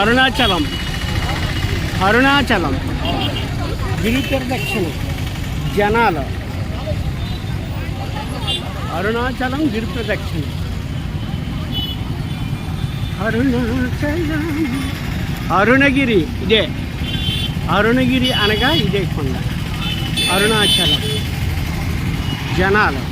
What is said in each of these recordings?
అరుణాచలం అరుణాచలం గిరి ప్రదక్షిణ జనాలు అరుణాచలం గిరి ప్రదక్షిణ అరుణాచలం అరుణగిరి ఇదే అరుణగిరి అనగా ఇదే కొండ అరుణాచలం జనాలు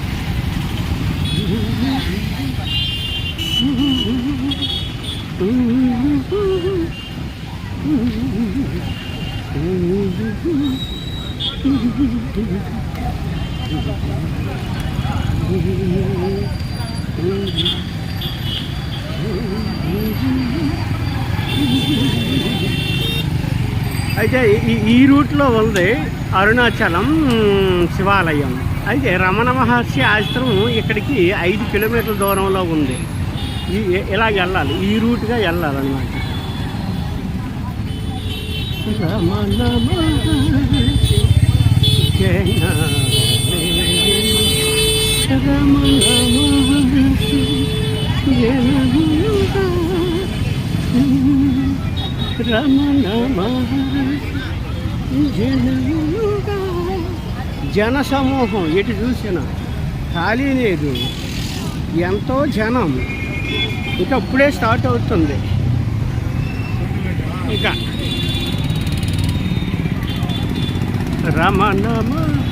అయితే ఈ- ఈ రూట్లో ఉంది అరుణాచలం శివాలయం. అయితే రమణ మహర్షి ఆశ్రమం ఇక్కడికి ఐదు కిలోమీటర్ల దూరంలో ఉంది. ఇలా వెళ్ళాలి? ఈ రూట్గా వెళ్ళాలన్నమాట. రమ నమ జనమే. రమణ జన సమూహం ఎటు చూసినా ఖాళీ లేదు ఎంతో జనం ఇంకప్పుడే స్టార్ట్ అవుతుంది ఇంకా రమణ మహర్షి